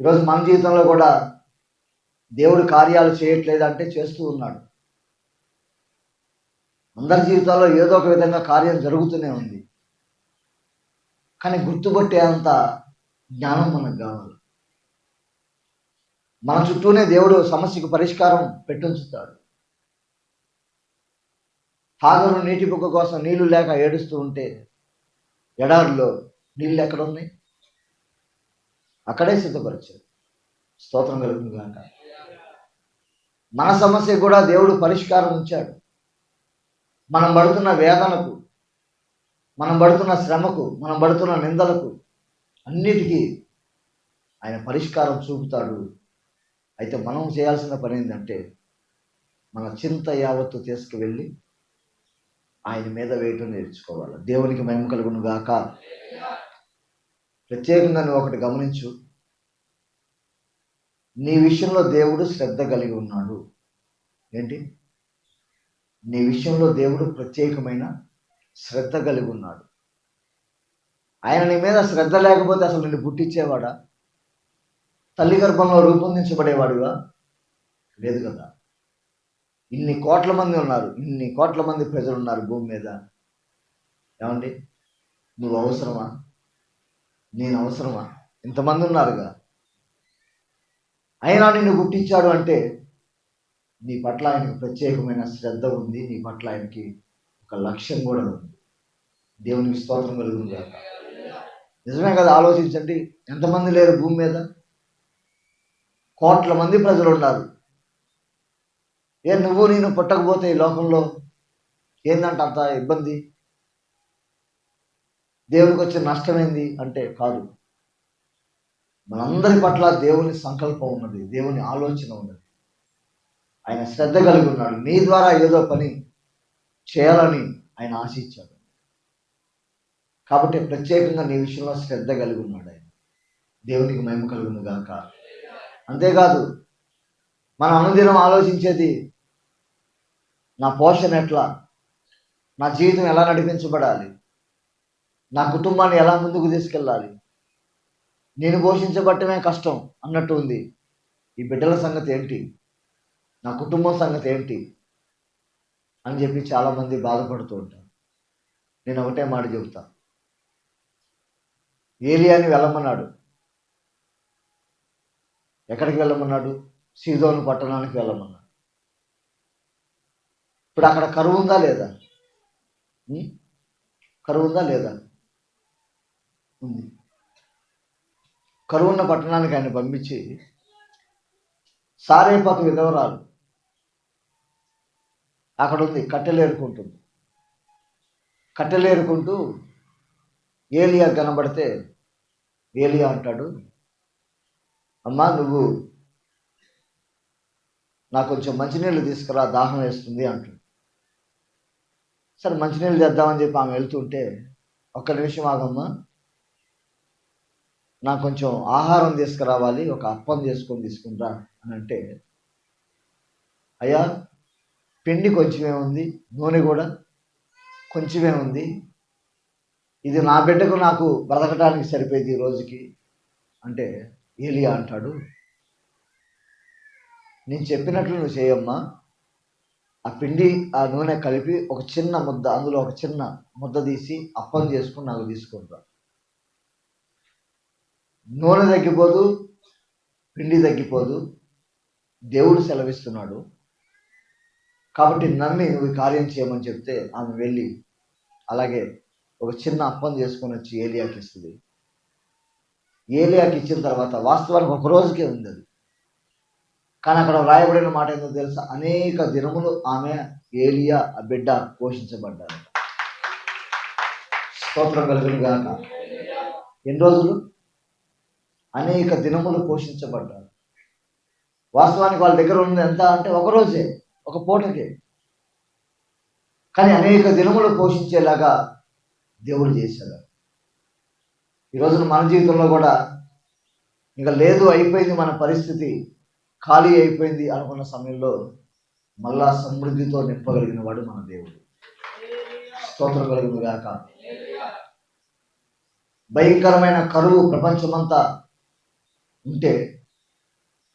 ఈరోజు మన జీవితంలో కూడా దేవుడు కార్యాలు చేయట్లేదు అంటే చేస్తూ ఉన్నాడు. అందరి జీవితాల్లో ఏదో ఒక విధంగా కార్యం జరుగుతూనే ఉంది. కానీ గుర్తుపట్టే అంత జ్ఞానం మనకు కావాలి. మన చుట్టూనే దేవుడు సమస్యకు పరిష్కారం పెట్టుంచుతాడు. హాగరు నీటి బుక్క కోసం నీళ్ళు లేక ఏడుస్తూ ఉంటే ఎడారిలో నీళ్ళు ఎక్కడ ఉన్నాయి? అక్కడే సిద్ధపరిచాడు స్తోత్రం కలుగుతుందంట మన సమస్య కూడా దేవుడు పరిష్కారం ఉంచాడు. మనం పడుతున్న వేదనకు మనం పడుతున్న శ్రమకు మనం పడుతున్న నిందలకు అన్నిటికీ ఆయన పరిష్కారం చూపుతాడు. అయితే మనం చేయాల్సిన పని ఏంటంటే మన చింత యావత్తు తీసుకువెళ్ళి ఆయన మీద వేయటం నేర్చుకోవాలి. దేవునికి మహిమ కలుగును గాక ప్రత్యేకంగా నువ్వు ఒకటి గమనించు. నీ విషయంలో దేవుడు శ్రద్ధ కలిగి ఉన్నాడు. ఏంటి? నీ విషయంలో దేవుడు ప్రత్యేకమైన శ్రద్ధ కలిగి ఉన్నాడు. ఆయన నీ మీద శ్రద్ధ లేకపోతే అసలు నిన్ను పుట్టించేవాడా? తల్లి గర్భంలో రూపొందించబడేవాడుగా? లేదు కదా. ఇన్ని కోట్ల మంది ఉన్నారు. ఇన్ని కోట్ల మంది ప్రజలు ఉన్నారు భూమి మీద. ఏమండి? నువ్వు అవసరమా? నేను అవసరమా? ఇంతమంది ఉన్నారుగా. అయినా నిన్ను గుర్తించాడు అంటే నీ పట్ల ఆయనకు ప్రత్యేకమైన శ్రద్ధ ఉంది. నీ పట్ల ఆయనకి ఒక లక్ష్యం కూడా ఉంది. దేవునికి స్తోత్రం కలుగుతుంది కాక నిజమే కదా ఆలోచించండి. ఎంతమంది లేరు భూమి మీద? కోట్ల మంది ప్రజలు ఉన్నారు. ఏ నువ్వు నేను పుట్టకపోతే ఈ లోకంలో ఏంటంటే అంత ఇబ్బంది? దేవునికి వచ్చే నష్టమైంది అంటే కాదు. మనందరి పట్ల దేవుని సంకల్పం ఉన్నది దేవుని ఆలోచన ఉన్నది. ఆయన శ్రద్ధ కలిగి ఉన్నాడు. నీ ద్వారా ఏదో పని చేయాలని ఆయన ఆశించాడు. కాబట్టి ప్రత్యేకంగా నీ విషయంలో శ్రద్ధ కలిగి ఉన్నాడు ఆయన. దేవునికి మహిమ కలుగును గాక. అంతేకాదు మనం అనుదినం ఆలోచించేది నా పోషణ ఎట్లా? నా జీవితం ఎలా నడిపించబడాలి? నా కుటుంబాన్ని ఎలా ముందుకు తీసుకెళ్ళాలి? నేను పోషించబట్టమే కష్టం అన్నట్టు ఉంది. ఈ బిడ్డల సంగతి ఏంటి? నా కుటుంబం సంగతి ఏంటి? అని చెప్పి చాలామంది బాధపడుతూ ఉంటారు. నేను ఒకటే మాట చెబుతా. ఏలియాని వెళ్ళమన్నాడు. ఎక్కడికి వెళ్ళమన్నాడు? సీదోను పట్టణానికి వెళ్ళమన్నాడు. ఇప్పుడు అక్కడ కరువు ఉందా లేదా? కరువు ఉందా లేదా? ఉంది. కరువున్న పట్టణానికి ఆయన పంపించి సారేపాత విధవరాలు అక్కడ ఉంది కట్టెలేరుకుంటుంది. కట్టెలేరుకుంటూ ఏలియా కనబడితే ఏలియా అంటాడు అమ్మా నువ్వు నాకు కొంచెం మంచినీళ్ళు తీసుకురా దాహం వేస్తుంది అంటాడు సరే మంచినీళ్ళు తెద్దామని చెప్పి ఆమె వెళ్తుంటే ఒక్క నిమిషం ఆగమ్మా నాకు కొంచెం ఆహారం తీసుకురావాలి ఒక అప్పం చేసుకొని తీసుకుంటా అని అంటే అయ్యా పిండి కొంచెమే ఉంది నూనె కూడా కొంచెమే ఉంది. ఇది నా బిడ్డకు నాకు బ్రతకటానికి సరిపోయింది ఈ రోజుకి అంటే ఏలియా అంటాడు నేను చెప్పినట్లు నువ్వు చేయమ్మా. ఆ పిండి ఆ నూనె కలిపి ఒక చిన్న ముద్ద అందులో ఒక చిన్న ముద్ద తీసి అప్పం చేసుకుని నాకు తీసుకుంటా. నూనె తగ్గిపోదు పిండి తగ్గిపోదు దేవుడు సెలవిస్తున్నాడు. కాబట్టి నమ్మి నువ్వు ఈ కార్యం చేయమని చెప్తే ఆమె వెళ్ళి అలాగే ఒక చిన్న అప్పం చేసుకొని వచ్చి ఏలియాకి ఇస్తుంది. ఏలియాకి ఇచ్చిన తర్వాత వాస్తవానికి ఒక రోజుకే ఉంది అది. కానీ అక్కడ వ్రాయబడిన మాట ఏందో తెలుసా? అనేక దినములు ఆమె ఏలియా ఆ బిడ్డ పోషించబడ్డారు స్తోత్రం కలుగును గాక. ఎన్ని రోజులు? అనేక దినములు పోషించబడ్డారు. వాస్తవానికి వాళ్ళ దగ్గర ఉన్నది ఎంత అంటే ఒక రోజే ఒక పూటకే. కానీ అనేక దినములు పోషించేలాగా దేవుడు చేశాడు. ఈ రోజున మన జీవితంలో కూడా ఇంకా లేదు అయిపోయింది మన పరిస్థితి ఖాళీ అయిపోయింది అనుకున్న సమయంలో మళ్ళా సమృద్ధితో నింపగలిగిన వాడు మన దేవుడు. స్తోత్రం కలిగింది భయంకరమైన కరువు ప్రపంచమంతా ఉంటే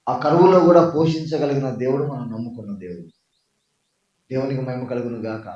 ఆ కరువులో కూడా పోషించగలిగిన దేవుడు మనం నమ్ముకున్న దేవుడు. దేవునికి మహిమ కలుగును గాక